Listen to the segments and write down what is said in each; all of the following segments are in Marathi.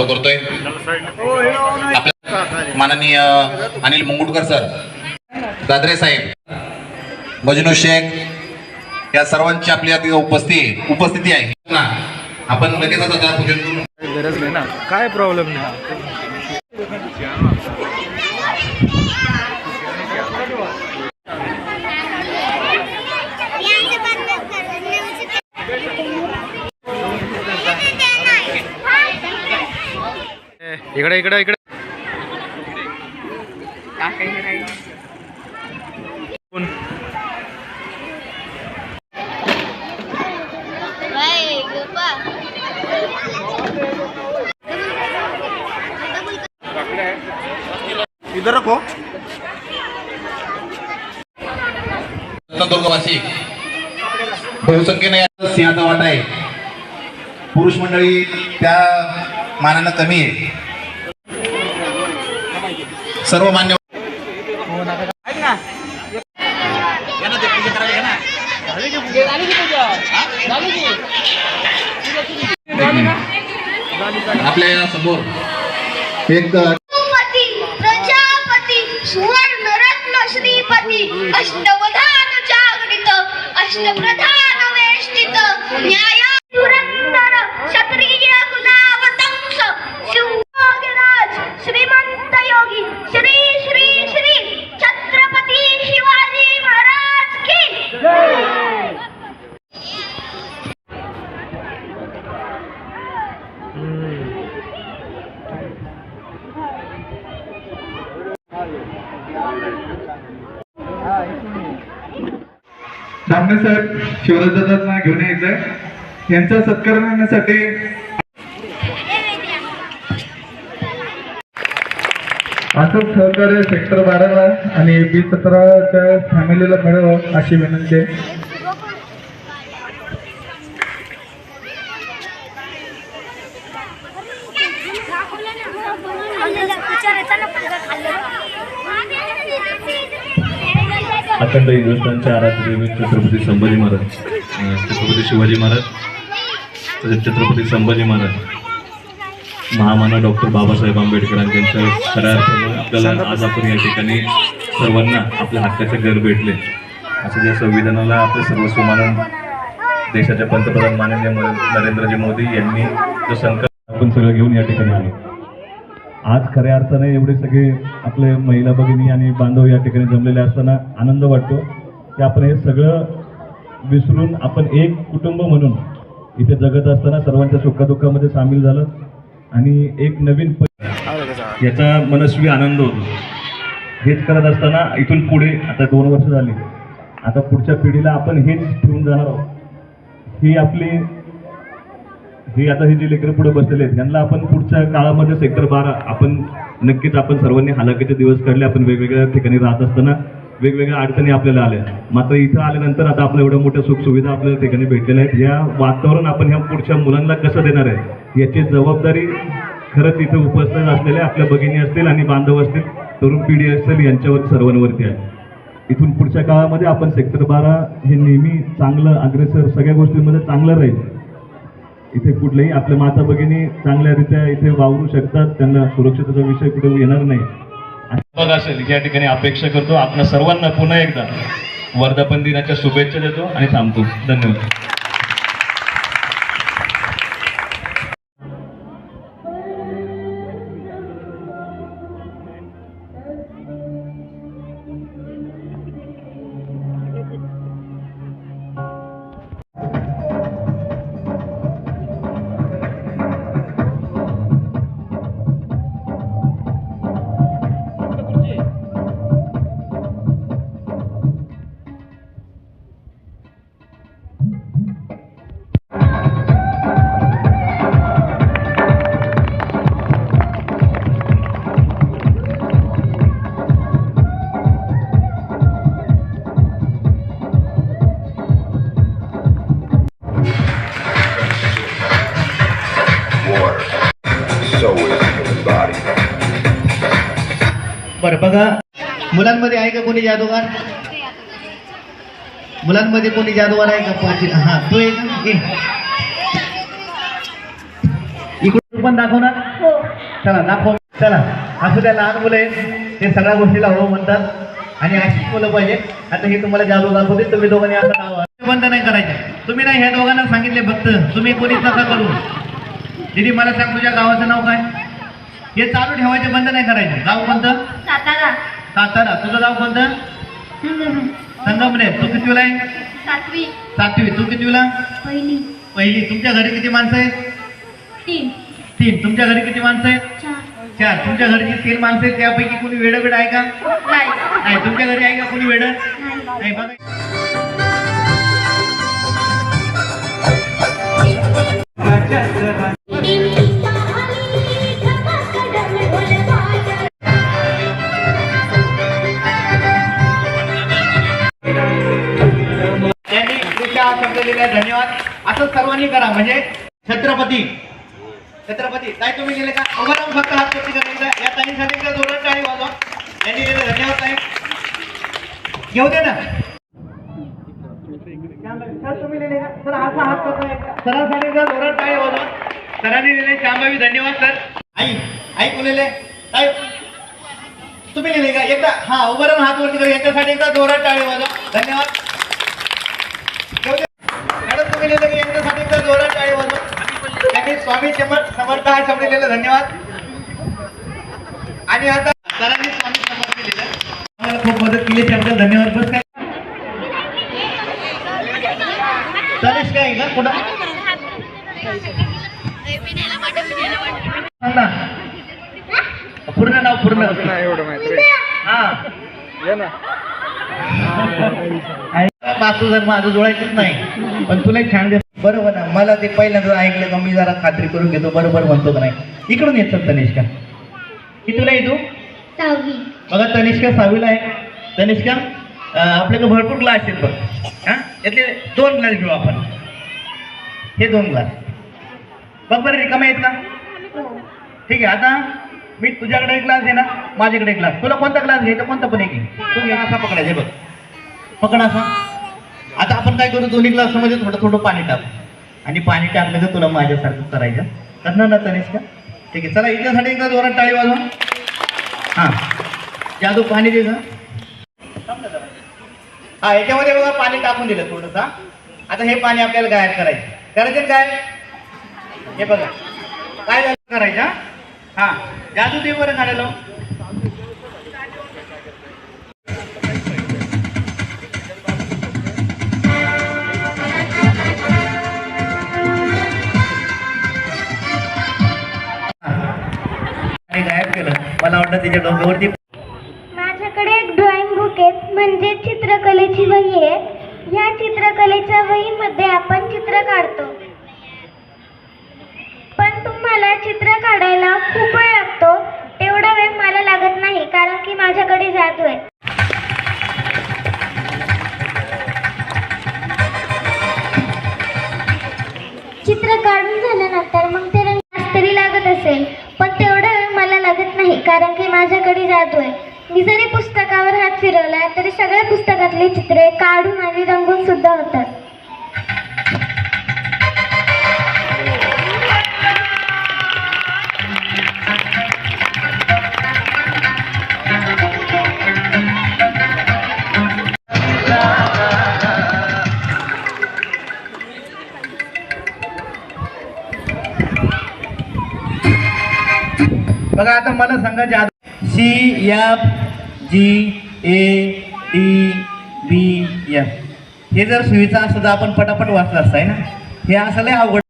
चालू करतोय. आपल्या माननीय अनिल मुंगुटकर सर दादरे साहेब मजनू शेख या सर्वांची आपली उपस्थिती उपस्थिती आहे. ना आपण लगेच आता पूजन गरज नाही ना. काय प्रॉब्लेम नाही ए, इकडे इकडे इकडे? इधर रखो। रत्नदुर्गवासी बहुसंख्येने या सिंहाचा वाटा आहे. पुरुष मंडळी त्या मानानं कमी आहे. सर्व मान्य आपल्यासमोर एक सुवर्ण श्रीपती अष्टवधान जागृत अष्टप्रधान वेष्टित न्याय सामने साहेब शिवराजदादांना घेऊन यायचंय. यांचा सत्कार करण्यासाठी असंच सहकार्य सेक्टर बाराला आणि बी सतराच्या फॅमिलीला मिळावं अशी विनंती आहे. अखंड हिंदुस्थानच्या आराध्य देवी छत्रपती संभाजी महाराज. छत्रपती शिवाजी महाराज तसेच छत्रपती संभाजी महाराज महामानव डॉक्टर बाबासाहेब आंबेडकरांच्या यांच्या खऱ्या अर्थानं आपल्याला आज आपण या ठिकाणी सर्वांना आपल्या हक्काचे घर भेटले. असं ज्या संविधानाला आपले सर्वस्व मानून देशाचे पंतप्रधान माननीय नरेंद्रजी मोदी यांनी जो संकल्प आपण सगळं घेऊन या ठिकाणी आलो. आज खऱ्या अर्थाने एवढे सगळे आपले महिला भगिनी आणि बांधव या ठिकाणी जमलेले असताना आनंद वाटतो की आपण हे सगळं विसरून आपण एक कुटुंब म्हणून इथे जगत असताना सर्वांच्या सुखदुःखामध्ये सामील झालं आणि एक नवीन याचा मनस्वी आनंद होतो. हेच करत असताना इथून पुढे आता दोन वर्ष झाली. आता पुढच्या पिढीला आपण हेच ठेवून जाणार आहोत. ही आपली हे आता हे जे लेकरं पुढे बसलेले आहेत यांना आपण पुढच्या काळामध्ये सेक्टर बारा आपण नक्कीच आपण सर्वांनी हालाकीचे दिवस काढले आपण वेगवेगळ्या ठिकाणी राहत असताना वेगवेगळ्या अडचणी आपल्याला आल्या. मात्र इथं आल्यानंतर आता आपल्या एवढ्या मोठ्या सुखसुविधा आपल्याला ठिकाणी भेटलेल्या आहेत. या वातावरण आपण ह्या पुढच्या मुलांना कसं देणार आहे? याची जबाबदारी खरंच इथं उपस्थित असलेल्या आपल्या भगिनी असतील आणि बांधव असतील तरुण पिढी असेल यांच्यावर सर्वांवरती आहे. इथून पुढच्या काळामध्ये आपण सेक्टर बारा हे नेहमी चांगलं अग्रेसर सगळ्या गोष्टींमध्ये चांगलं राहील. इथे कुठलेही आपल्या माता भगिनी चांगल्यारीत्या इथे वावरू शकतात. त्यांना सुरक्षितेचा विषय कुठे येणार नाही. आणि असेल या ठिकाणी अपेक्षा करतो. आपल्या सर्वांना पुन्हा एकदा वर्धापन दिनाच्या शुभेच्छा देतो आणि थांबतो. धन्यवाद. बरं बघा मुलांमध्ये आहे का कोणी जादूगार मुलांमध्ये कोणी जादूगार आहे का पाठी हा तू एक. इकडून पण दाखवणार चला दाखव. चला. असू द्या लहान मुलं आहेत. ते सगळ्या गोष्टीला हो म्हणतात. आणि अशीच मुलं पाहिजे. आता हे तुम्हाला जादू दाखवते. तुम्ही दोघांनी असं नाव बंद नाही करायचं. तुम्ही नाही ह्या दोघांना सांगितले फक्त. तुम्ही कोणीच नका करू. दिदी मला सांग तुझ्या गावाचं नाव काय? हे चालू ठेवायचे बंद नाही करायचे. गाव कोणतं? सातारा. सातारा. तुझं गाव कोणतं? संगमनेर तू कितवीला आहे? सातवी. सातवी. तू कितवीला? पहिली. पहिली. तुमच्या घरी किती माणसं आहेत? तीन. तीन. तुमच्या घरी किती माणसं आहेत? चार. चार. तुमच्या घरची तीन माणसं आहेत त्यापैकी कोणी वेड वेड आहे का? नाही. नाही. तुमच्या घरी आहे का कोणी वेड? नाही. बघा. सगळ्या धन्यवाद. असं सर्वांनी करा. म्हणजे छत्रपती. छत्रपती. काय तुम्ही गेले का? उभाराम फक्त हात वरती करायचा या ताईंसाठी एकदा धोरण टाळी वाजवा. त्यांनी गेले धन्यवाद ताई. घेऊ दे ना. सर तुम्ही लिहिले का? सर असा हात करता सरांसाठी एकदा जोरात टाळी वाजवा. सरांनी लिहिले श्यामबाई धन्यवाद सर. आई आई कोण लिहिले? तुम्ही लिहिले का? एकदा. हा उभं हात वरती करा. याच्यासाठी एकदा धोरण टाळी वाजवा. धन्यवाद घेऊ दे. मॅडम तुम्ही लिहिलं की यांच्यासाठी एकदा जोरात टाळी वाजवा त्यांनी स्वामी समर्थ समर्थ हा शब्द लिहिला धन्यवाद. आणि आता सरांनी स्वामी समर्थ लिहिलं आम्हाला खूप मदत केली त्याबद्दल धन्यवाद. बस काय? तनिष काय का? कुठं? ना. पूर्ण नाव पूर्ण. हा. ये ना. मातू जर माझं जोडायचंच नाही. पण तुला छान दिस बरोबर ना मला ते पहिल्यांदा ऐकलं का मी जरा खात्री करून घेतो बरोबर म्हणतो का नाही. इकडून येतात तनिष्का. कितीला येतो सहावी. बघा तनिष्का सहावीला आहे. तनिष्का आपल्याकडे भरपूर ग्लास आहेत बघ. हा? यातले दोन ग्लास घेऊ आपण. हे दोन ग्लास बघ बरं रिकामे आहेत ना? ठीक आहे आता मी तुझ्याकडे एक ग्लास आहे ना माझ्याकडे एक ग्लास तुला कोणता ग्लास घ्यायचा? कोणता पण एक घे. तू घे असा पकडायचा बघ. पकड असा. आता आपण काय करू? दोन्ही ग्लासमध्ये थोडं थोडं पाणी टाक. आणि पाणी टाकलं तर तुला माझ्यासारखं करायचं. करणार ना तनिष्का. ठीक आहे चला याच्यासाठी एकदा जोरात टाळी वाजवा. हां. जादू पाणी दे हा याच्यामध्ये बघा पाणी टाकून दिलं थोडंसं. आता हे पाणी आपल्याला गायब करायचं. करायचं काय? हे बघा. काय करायचं? हां. हा जादू दे बरं काढायला मला तिच्या डोक्यावरती माझ्याकडे एक ड्रॉइंग बुक आहे म्हणजे चित्रकलेची वही आहे. या चित्रकलेच्या वहीमध्ये आपण चित्र काढतो. पण तुम्हाला चित्र काढायला खूप वेळ लागतो. तेवढा वेळ मला लागत नाही कारण की माझ्याकडे जादू आहे. कारण की माझ्याकडे जादू आहे. मी जरी पुस्तकावर हात फिरवला तरी सगळ्या पुस्तकातली चित्रे काढून आणि रंगून सुद्धा होतात. बघा आता मला सांगा जादू C F G A D B F हे जर सुविचा असतं तर आपण पटापट वाचलं असताय ना? हे असं लय अवघड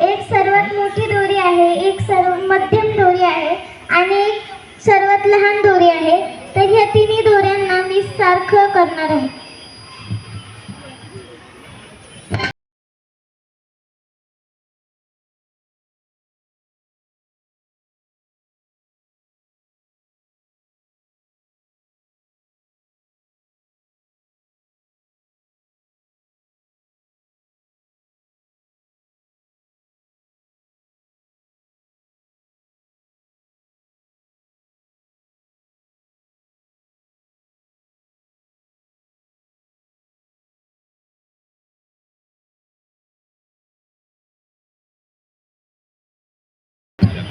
एक सर्वात मोठी दोरी आहे एक सर्व मध्यम दोरी आहे आणि एक सर्वात लहान दोरी आहे. तर ह्या तिन्ही दोऱ्यांना मी सारखं करणार आहे.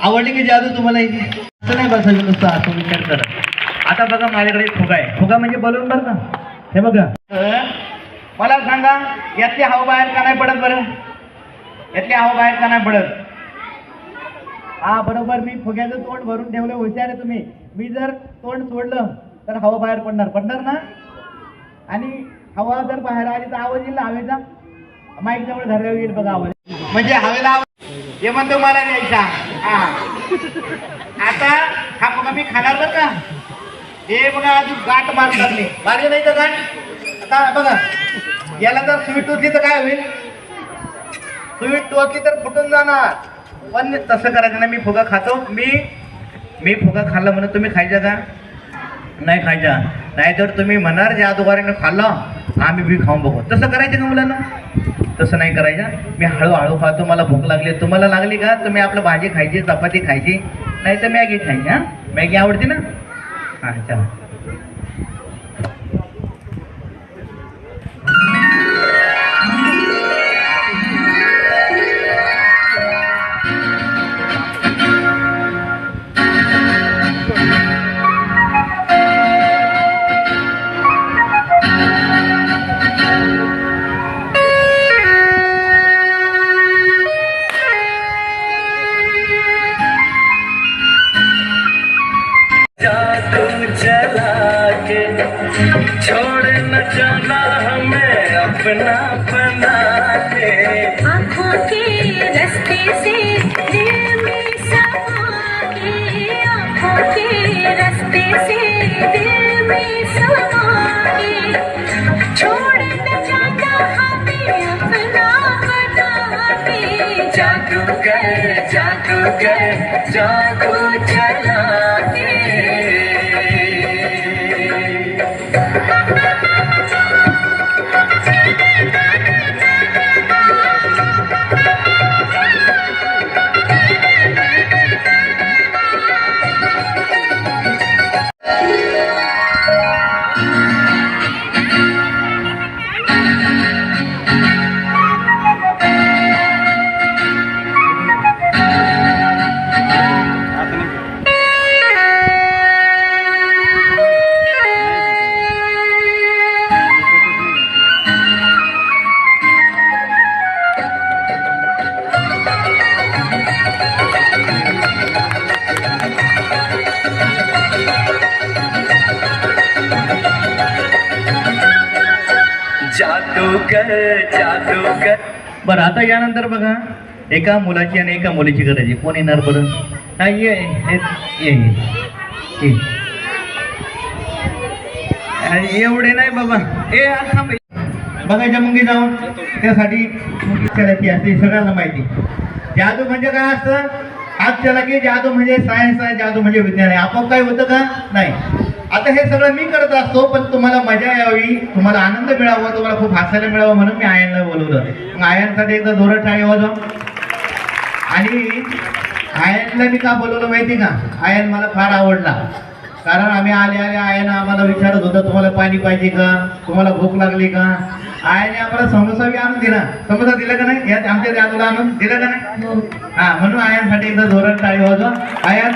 आवडली की जादू तुम्हाला इथे असं नाही बसायचं नुसतं असं विचार करत आता बघा माझ्याकडे फुगा आहे. फुगा म्हणजे बलून बरं का? हे बघा. मला सांगा यातली हवा बाहेर का नाही पडत बरं? यातली हवा बाहेर का नाही पडत? हा बरोबर. मी फुग्याचं तोंड भरून ठेवलं हुशार आहे तुम्ही. मी जर तोंड सोडलं तर हवा बाहेर पडणार. पडणार ना? आणि हवा जर बाहेर आली तर आवाज येईल हवेचा? माईक जवळ धरल्यावर येईल बघा आवाज. म्हणजे हवेला आवाज हे म्हणतो मला द्यायचा हा. आता हा बघा मी खाणार बरं का? हे बघा अजून गाठ मार लागली मारली नाही तर गाठ? आता बघा याला जर स्वीट टोचली तर काय होईल? स्वीट टोचली तर फुटून जाणार. पण तसं करायचं नाही मी फुगा खातो. मी मी फुगा खाल्ला म्हणून तुम्ही खायचा का? नाही खायचा नाहीतर तुम्ही म्हणणार ज्या दुकानाने खाल्लं आम्ही बी खाऊन बघू. तसं करायचं का मुलांना? तसं नाही करायचं. मी हळूहळू खातो मला भूक लागली. तुम्हाला लागली का? तुम्ही आपलं भाजी खायची चपाती खायची. नाही तर मॅगी खायची हां? मॅगी आवडते ना? हां चला. जादूगर जादू बरं आता यानंतर बघा एका मुलाची आणि एका मुलीची गरज आहे. कोण येणार बरं? हा ये ये ये. एवढे नाही बाबा. ए थांब. बघायच्या मुंगी जाऊन. त्यासाठी करायची असते सगळ्यांना माहिती. जादू म्हणजे काय असतं? आज त्याला की जादू म्हणजे सायन्स आहे जादू म्हणजे विज्ञान आहे. आपोआप काय होतं का? नाही. आता हे सगळं मी करत असतो पण तुम्हाला मजा यावी तुम्हाला आनंद मिळावा तुम्हाला खूप हसायला मिळावं म्हणून मी आयनला बोलवलं. मग आयनसाठी एकदा जोरात टाळी वाजवा. आणि आयनला मी का बोलवलं माहिती का? आयन मला फार आवडला. कारण आम्ही आले आले आयन आम्हाला विचारत होतं तुम्हाला पाणी पाहिजे का? तुम्हाला भूक लागली का? आयने आम्हाला समोसा बी आणून दिला. समोसा दिला का नाही? यात आमच्या जादूला आणून दिलं का नाही? हा. म्हणून आयनसाठी एकदा जोरात टाळी वाजवा. आयन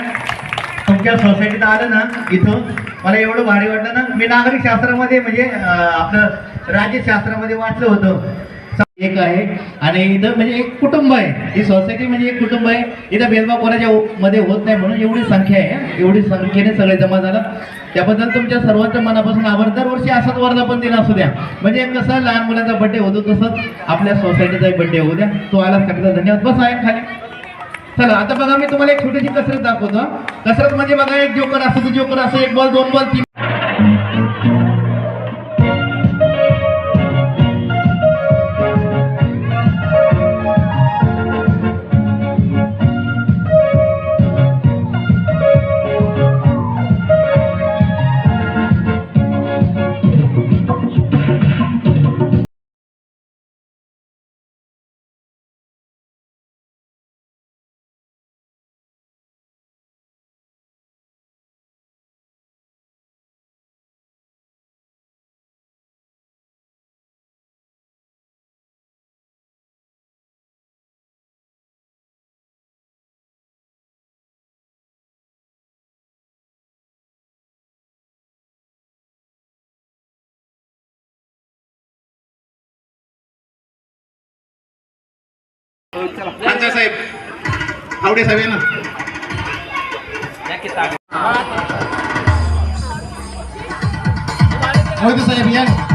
तुमच्या सोसायटीत आलं ना इथं मला एवढं भारी वाटलं ना. मी नागरिक शास्त्रामध्ये म्हणजे आपलं राज्यशास्त्रामध्ये वाचलं होतं. एक आहे. आणि इथं म्हणजे एक कुटुंब आहे. ही सोसायटी म्हणजे एक कुटुंब आहे. इथं भेदभाव कोणाच्या हो-, मध्ये होत नाही म्हणून एवढी संख्या आहे एवढी संख्येने सगळे जमा झालं. त्याबद्दल तुमच्या सर्वांच्या मनापासून आभार. दरवर्षी असाच वर्धापन दिन असू द्या. म्हणजे कसं लहान मुलांचा बड्डे होतो तसंच आपल्या सोसायटीचाही बड्डे होऊ द्या. तो आला त्याबद्दल धन्यवाद. बस आहे खाली. चला आता बघा मी तुम्हाला एक छोटीशी कसरत दाखवतो कसरत म्हणजे बघा एक जोकर असं जोकर असं एक बॉल दोन बॉल तीन साहेब आवडे साहेब ना. साहेब या.